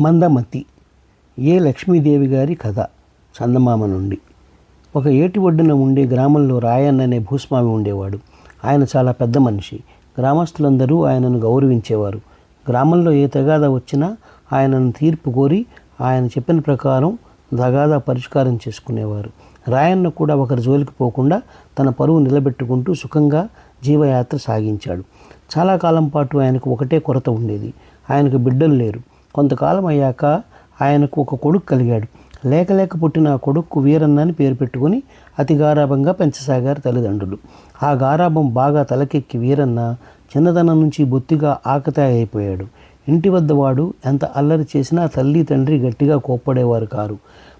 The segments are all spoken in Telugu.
మందమతి. ఏ లక్ష్మీదేవి గారి కథ? చందమామ నుండి. ఒక ఏటి ఒడ్డున ఉండే గ్రామంలో రాయన్న అనే భూస్వామి ఉండేవాడు. ఆయన చాలా పెద్ద మనిషి. గ్రామస్తులందరూ ఆయనను గౌరవించేవారు. గ్రామంలో ఏ తగాద వచ్చినా ఆయనను తీర్పు కోరి ఆయన చెప్పిన ప్రకారం తగాదా పరిష్కారం చేసుకునేవారు. రాయన్న కూడా ఒకరి జోలికి పోకుండా తన పరువు నిలబెట్టుకుంటూ సుఖంగా జీవయాత్ర సాగించాడు. చాలా కాలం పాటు ఆయనకు ఒకటే కొరత ఉండేది. ఆయనకు బిడ్డలు లేరు. కొంతకాలం అయ్యాక ఆయనకు ఒక కొడుకు కలిగాడు. లేక లేక పుట్టిన ఆ కొడుకు వీరన్న అని పేరు పెట్టుకుని అతి గారాభంగా పెంచసాగారు తల్లిదండ్రులు. ఆ గారాభం బాగా తలకెక్కి వీరన్న చిన్నతనం నుంచి బొత్తిగా ఆకతాయి అయిపోయాడు ఇంటి వద్ద వాడు ఎంత అల్లరి చేసినా తల్లి తండ్రి గట్టిగా కోప్పడేవారు కారు.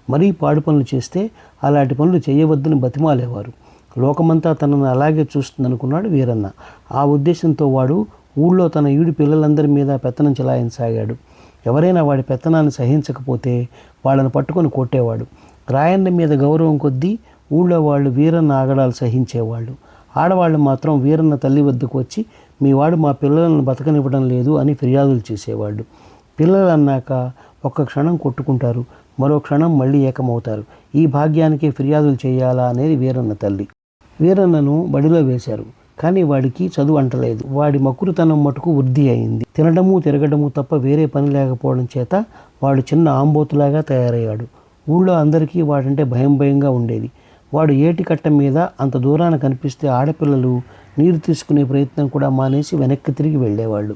మరీ పాడు పనులు చేస్తే అలాంటి పనులు చేయవద్దని బతిమాలేవారు. లోకమంతా తనను అలాగే చూస్తుందనుకున్నాడు వీరన్న. ఆ ఉద్దేశంతో వాడు ఊళ్ళో తన ఈడు పిల్లలందరి మీద పెత్తనం చెలాయించసాగాడు. ఎవరైనా వాడి పెత్తనాన్ని సహించకపోతే వాళ్ళని పట్టుకొని కొట్టేవాడు. రాయన్న మీద గౌరవం కొద్దీ ఊళ్ళో వాళ్ళు వీరన్న ఆగడాలు సహించేవాళ్ళు. ఆడవాళ్ళు మాత్రం వీరన్న తల్లి వద్దకు వచ్చి మీ వాడు మా పిల్లలను బతకనివ్వడం లేదు అని ఫిర్యాదులు చేసేవాళ్ళు. పిల్లలు అన్నాక ఒక్క క్షణం కొట్టుకుంటారు మరో క్షణం మళ్ళీ ఏకమవుతారు. ఈ భాగ్యానికి ఫిర్యాదులు చేయాలా అనేది వీరన్న తల్లి. వీరన్నను బడిలో వేశారు. కానీ వాడికి చదువు అంటలేదు. వాడి మకురుతనం మటుకు వృద్ధి అయింది. తినడము తిరగడము తప్ప వేరే పని లేకపోవడం చేత వాడు చిన్న ఆంబోతులాగా తయారయ్యాడు. ఊళ్ళో అందరికీ వాడంటే భయం భయంగా ఉండేది. వాడు ఏటి కట్ట మీద అంత దూరాన కనిపిస్తే ఆడపిల్లలు నీరు తీసుకునే ప్రయత్నం కూడా మానేసి వెనక్కి తిరిగి వెళ్ళేవాళ్ళు.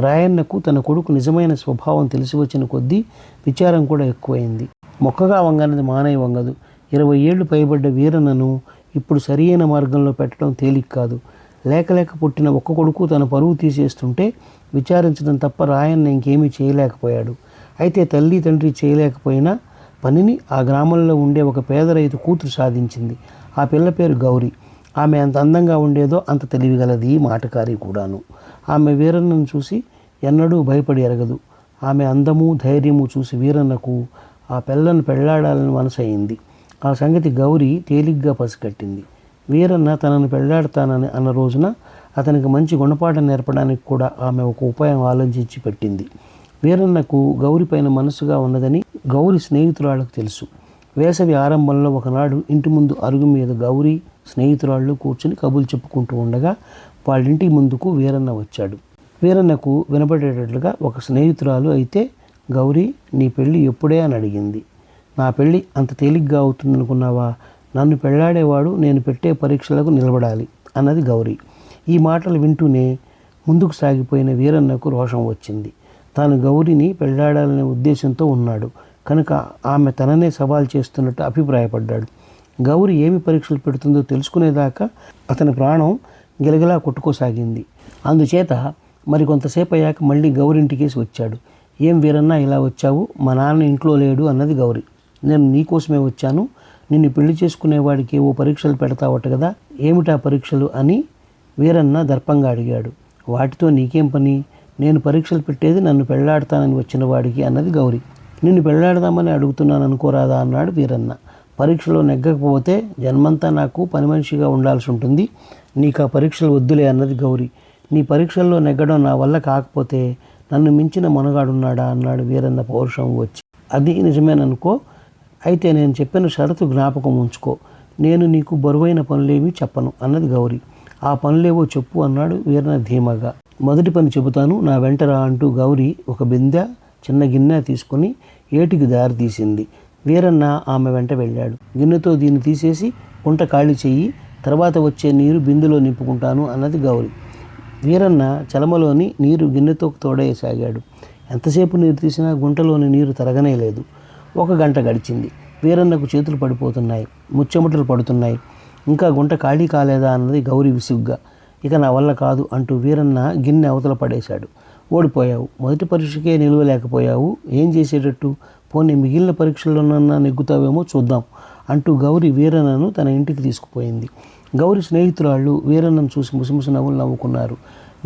రాయన్నకు తన కొడుకు నిజమైన స్వభావం తెలిసి వచ్చిన కొద్దీ విచారం కూడా ఎక్కువైంది. మొక్కగా వంగనది మానయ్య వంగదు. ఇరవై ఏళ్ళు పైబడ్డ వీరన్నను ఇప్పుడు సరియైన మార్గంలో పెట్టడం తేలిక కాదు. లేక లేక పుట్టిన ఒక్క కొడుకు తన పరువు తీసేస్తుంటే విచారించడం తప్ప రాయన్న ఇంకేమీ చేయలేకపోయాడు. అయితే తల్లి తండ్రి చేయలేకపోయినా పనిని ఆ గ్రామంలో ఉండే ఒక పేద రైతు కూతురు సాధించింది. ఆ పిల్ల పేరు గౌరి. ఆమె ఎంత అందంగా ఉండేదో అంత తెలివిగలది మాటకారి కూడాను. ఆమె వీరన్నను చూసి ఎన్నడూ భయపడి ఎరగదు. ఆమె అందము ధైర్యము చూసి వీరన్నకు ఆ పిల్లను పెళ్ళాడాలని మనసయింది. ఆ సంగతి గౌరి తేలిగ్గా పసికట్టింది వీరన్న తనను పెళ్ళాడతానని అన్న రోజున అతనికి మంచి గుణపాఠం నేర్పడానికి కూడా ఆమె ఒక ఉపాయం ఆలోచించి పెట్టింది. వీరన్నకు గౌరి పైన మనసుగా ఉన్నదని గౌరి స్నేహితురాళ్ళకు తెలుసు. వేసవి ఆరంభంలో ఒకనాడు ఇంటి ముందు అరుగు మీద గౌరి స్నేహితురాళ్ళు కూర్చుని కబుర్లు చెప్పుకుంటూ ఉండగా వాళ్ళింటి ముందుకు వీరన్న వచ్చాడు. వీరన్నకు వినపడేటట్లుగా ఒక స్నేహితురాలు అయితే గౌరీ నీ పెళ్ళి ఎప్పుడే? అని అడిగింది. నా పెళ్ళి అంత తేలిగ్గా అవుతుందనుకున్నావా? నన్ను పెళ్ళాడేవాడు నేను పెట్టే పరీక్షలకు నిలబడాలి అన్నది గౌరీ. ఈ మాటలు వింటూనే ముందుకు సాగిపోయిన వీరన్నకు రోషం వచ్చింది. తాను గౌరిని పెళ్ళాడాలనే ఉద్దేశంతో ఉన్నాడు. కనుక ఆమె తననే సవాల్ చేస్తున్నట్టు అభిప్రాయపడ్డాడు. గౌరి ఏమి పరీక్షలు పెడుతుందో తెలుసుకునేదాకా అతని ప్రాణం గిలగిలా కొట్టుకోసాగింది. అందుచేత మరి కొంతసేపు అయ్యాక మళ్ళీ గౌరింటికేసి వచ్చాడు. ఏం వీరన్నా ఇలా వచ్చావు? మా నాన్న ఇంట్లో లేడు అన్నది గౌరి. నేను నీకోసమే వచ్చాను. నిన్ను పెళ్ళి చేసుకునేవాడికి ఓ పరీక్షలు పెడతావట కదా ఏమిటా పరీక్షలు అని వీరన్న దర్పంగా అడిగాడు. వాటితో నీకేం పని? నేను పరీక్షలు పెట్టేది నన్ను పెళ్ళాడతానని వచ్చిన వాడికి అన్నది గౌరి. నిన్ను పెళ్ళాడదామని అడుగుతున్నాను అనుకోరాదా అన్నాడు వీరన్న. పరీక్షలో నెగ్గకపోతే జన్మంతా నాకు పని మనిషిగా ఉండాల్సి ఉంటుంది. నీకు ఆ పరీక్షలు వద్దులే అన్నది గౌరి. నీ పరీక్షల్లో నెగ్గడం నా వల్ల కాకపోతే నన్ను మించిన మనగాడున్నాడా అన్నాడు వీరన్న పౌరుషం వచ్చి. అది నిజమేననుకో అయితే నేను చెప్పిన షరతు జ్ఞాపకం ఉంచుకో. నేను నీకు బరువైన పనులేమీ చెప్పను అన్నది గౌరి. ఆ పనులేవో చెప్పు అన్నాడు వీరన్న ధీమాగా. మొదటి పని చెబుతాను నా వెంటరా అంటూ గౌరి ఒక బిందె చిన్న గిన్నె తీసుకుని ఏటికి దారి తీసింది. వీరన్న ఆమె వెంట వెళ్ళాడు. గిన్నెతో దీన్ని తీసేసి కుంట ఖాళీ చెయ్యి తర్వాత వచ్చే నీరు బిందులో నింపుకుంటాను అన్నది గౌరి. వీరన్న చలమలోని నీరు గిన్నెతో తోడేయసాగాడు ఎంతసేపు నీరు తీసినా గుంటలోని నీరు తరగనే లేదు. ఒక గంట గడిచింది. వీరన్నకు చేతులు పడిపోతున్నాయి ముచ్చెమటలు పడుతున్నాయి. ఇంకా గుంట ఖాళీ కాలేదా అన్నది గౌరి విసుగ్గా. ఇక నా వల్ల కాదు అంటూ వీరన్న గిన్నె అవతల పడేశాడు. ఓడిపోయావు మొదటి పరీక్షకే నిలవలేకపోయావు ఏం చేసేటట్టు? పోనీ మిగిలిన పరీక్షల్లోనన్నా నెగ్గుతావేమో చూద్దాం అంటూ గౌరి వీరన్నను తన ఇంటికి తీసుకుపోయింది. గౌరి స్నేహితురాళ్ళు వీరన్నను చూసి ముసిముసి నవ్వులు నవ్వుకున్నారు.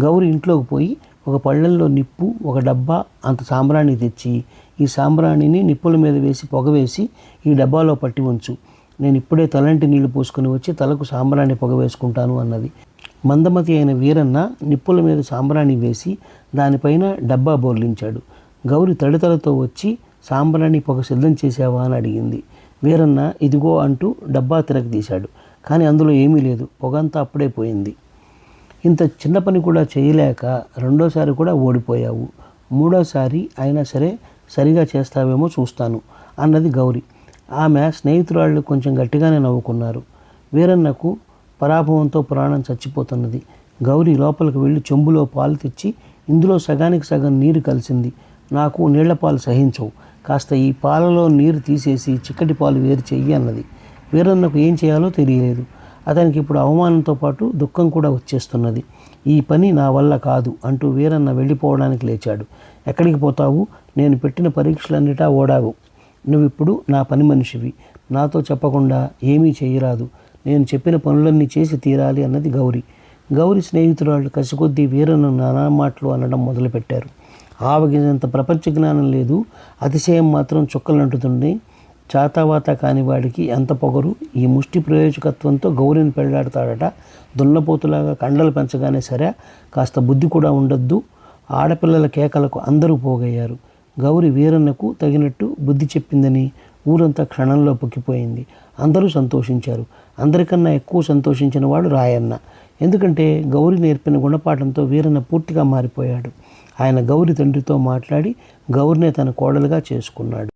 గౌరి ఇంట్లోకి పోయి ఒక పళ్ళల్లో నిప్పు ఒక డబ్బా అంత సాంబ్రాణి తెచ్చి ఈ సాంబ్రాణిని నిప్పుల మీద వేసి పొగ వేసి ఈ డబ్బాలో పట్టి ఉంచు. నేను ఇప్పుడే తలంటి నీళ్ళు పోసుకొని వచ్చి తలకు సాంబ్రాణి పొగ వేసుకుంటాను అన్నది. మందమతి అయిన వీరన్న నిప్పుల మీద సాంబ్రాణి వేసి దానిపైన డబ్బా బోర్లించాడు. గౌరి తడితలతో వచ్చి సాంబ్రాణి పొగ సిద్ధం చేసావా అని అడిగింది. వీరన్న ఇదిగో అంటూ డబ్బా తిరగదీశాడు కానీ అందులో ఏమీ లేదు. పొగంతా అప్పుడే పోయింది. ఇంత చిన్న పని కూడా చేయలేక రెండోసారి కూడా ఓడిపోయావు. మూడోసారి అయినా సరే సరిగా చేస్తావేమో చూస్తాను అన్నది గౌరి. ఆమె స్నేహితురాళ్ళు కొంచెం గట్టిగానే నవ్వుకున్నారు. వీరన్నకు పరాభవంతో ప్రాణం చచ్చిపోతున్నది. గౌరి లోపలికి వెళ్ళి చెంబులో పాలు తెచ్చి ఇందులో సగానికి సగం నీరు కలిసింది. నాకు నీళ్ళ పాలు సహించవు. కాస్త ఈ పాలలో నీరు తీసేసి చిక్కటి పాలు వేరు చెయ్యి అన్నది. వీరన్నకు ఏం చేయాలో తెలియలేదు. అతనికి ఇప్పుడు అవమానంతో పాటు దుఃఖం కూడా వచ్చేస్తున్నది. ఈ పని నా వల్ల కాదు అంటూ వీరన్న వెళ్ళిపోవడానికి లేచాడు. ఎక్కడికి పోతావు? నేను పెట్టిన పరీక్షలన్నిటా ఓడావు. నువ్విప్పుడు నా పని మనిషివి. నాతో చెప్పకుండా ఏమీ చేయరాదు నేను చెప్పిన పనులన్నీ చేసి తీరాలి అన్నది గౌరి. గౌరి స్నేహితురాళ్ళు కసికొద్దీ వీరను నానా మాటలు అనడం మొదలుపెట్టారు. ఆవగినంత ప్రపంచ జ్ఞానం లేదు. అతిశయం మాత్రం చుక్కలంటుతుంది. చాతావాత కాని వాడికి ఎంత పొగరు? ఈ ముష్టి ప్రయోజకత్వంతో గౌరిని పెళ్ళాడతాడట. దున్నపోతులాగా కండలు పెంచగానే సరే కాస్త బుద్ధి కూడా ఉండొద్దు. ఆడపిల్లల కేకలకు అందరూ పోగయ్యారు. గౌరి వీరన్నకు తగినట్టు బుద్ధి చెప్పిందని ఊరంతా క్షణంలో పొక్కిపోయింది. అందరూ సంతోషించారు. అందరికన్నా ఎక్కువ సంతోషించిన వాడు రాయన్న. ఎందుకంటే గౌరి నేర్పిన గుణపాఠంతో వీరన్న పూర్తిగా మారిపోయాడు. ఆయన గౌరి తండ్రితో మాట్లాడి గౌరినే తన కోడలుగా చేసుకున్నాడు.